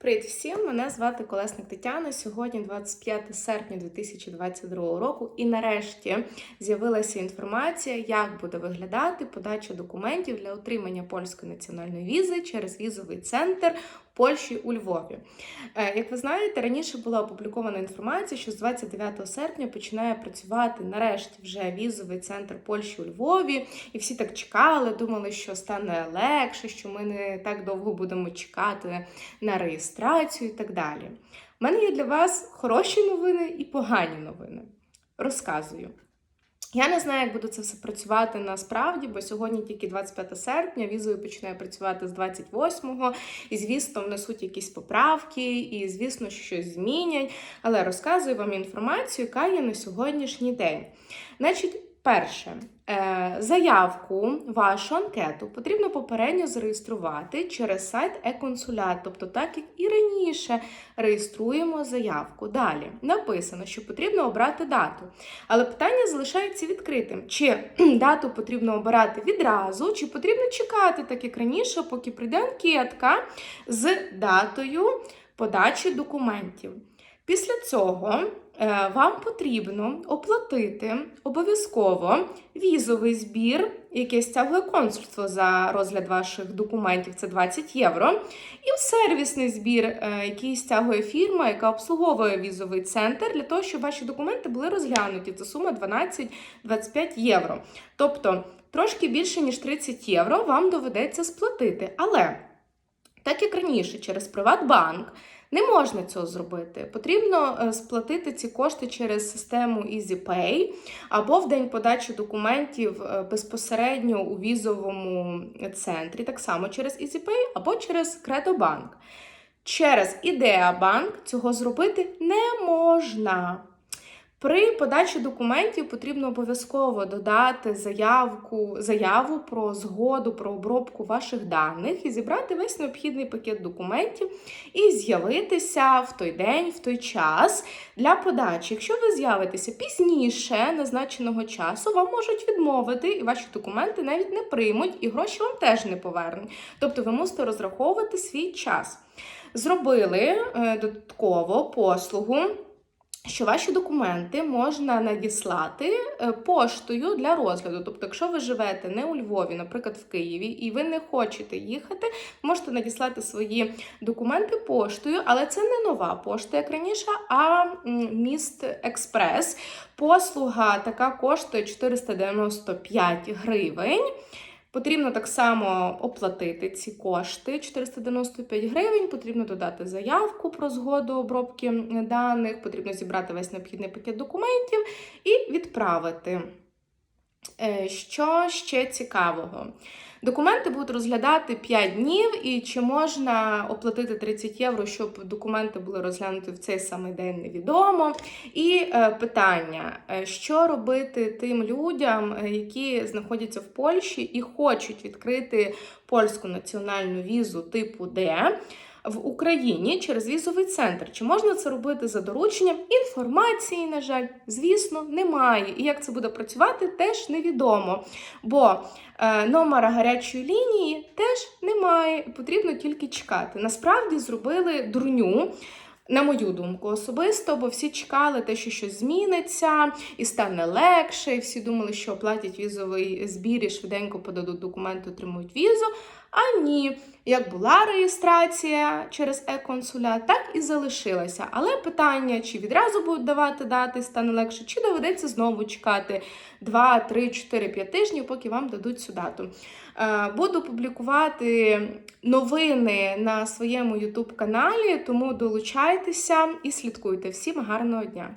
Привіт всім! Мене звати Колесник Тетяна. Сьогодні 25 серпня 2022 року, і нарешті з'явилася інформація, як буде виглядати подача документів для отримання польської національної візи через візовий центр Польщі у Львові. Е, Як ви знаєте, раніше була опублікована інформація, що з 29 серпня починає працювати нарешті вже візовий центр Польщі у Львові, і всі так чекали, думали, що стане легше, що ми не так довго будемо чекати на реєстрацію і так далі. У мене є для вас хороші новини і погані новини. Розказую. Я не знаю, як буде це все працювати насправді, бо сьогодні тільки 25 серпня, візою починає працювати з 28-го, і, звісно, внесуть якісь поправки, і, звісно, щось змінять. Але розказую вам інформацію, яка є на сьогоднішній день. Значить, перше, е, заявку, вашу анкету потрібно попередньо зареєструвати через сайт e-консулят, тобто так як і раніше реєструємо заявку. Далі написано, що потрібно обрати дату. Але питання залишається відкритим: чи дату потрібно обирати відразу, чи потрібно чекати, так як раніше, поки прийде анкетка з датою подачі документів. Після цього е, вам потрібно оплатити обов'язково візовий збір, який стягує консульство за розгляд ваших документів, це 20 євро, і сервісний збір, е, який стягує фірма, яка обслуговує візовий центр, для того, щоб ваші документи були розглянуті. Це сума 12-25 євро. Тобто трошки більше ніж 30 євро вам доведеться сплатити. Але так як раніше, через Приватбанк. Не можна цього зробити. Потрібно е, сплатити ці кошти через систему EasyPay або в день подачі документів е, безпосередньо у візовому центрі, так само через EasyPay або через Кредобанк. Через Ідеабанк цього зробити не можна. При подачі документів потрібно обов'язково додати заявку, заяву про згоду про обробку ваших даних і зібрати весь необхідний пакет документів і з'явитися в той день, в той час для подачі. Якщо ви з'явитеся пізніше назначеного часу, вам можуть відмовити, і ваші документи навіть не приймуть, і гроші вам теж не повернуть. Тобто ви мусите розраховувати свій час. Зробили е, додатково послугу що ваші документи можна надіслати е, поштою для розгляду. Тобто, якщо ви живете не у Львові, наприклад, в Києві, і ви не хочете їхати, можете надіслати свої документи поштою, але це не нова пошта, як раніше, а міст Експрес. Послуга така коштує 495 гривень. Потрібно так само оплатити ці кошти 495 гривень. Потрібно додати заявку про згоду обробки даних, потрібно зібрати весь необхідний пакет документів і відправити. Е, що ще цікавого? Документи будуть розглядати 5 днів, і чи можна оплатити 30 євро, щоб документи були розглянуті в цей самий день, невідомо. І е, питання: е, що робити тим людям, е, які знаходяться в Польщі і хочуть відкрити польську національну візу типу Д в Україні через візовий центр. Чи можна це робити за дорученням? Інформації, на жаль, звісно, немає. І як це буде працювати, теж невідомо. Бо е, номера гарячої лінії теж немає. Потрібно тільки чекати. Насправді зробили дурню. На мою думку, особисто, бо всі чекали те, що щось зміниться і стане легше, і всі думали, що оплатять візовий збір і швиденько подадуть документи, отримують візу. А ні, як була реєстрація через е-консуля, так і залишилася. Але питання, чи відразу будуть давати дати, стане легше, чи доведеться знову чекати 2, 3, 4, 5 тижнів, поки вам дадуть цю дату. Е, буду публікувати новини на своєму YouTube каналі, тому долучайтеся і слідкуйте. Всім гарного дня!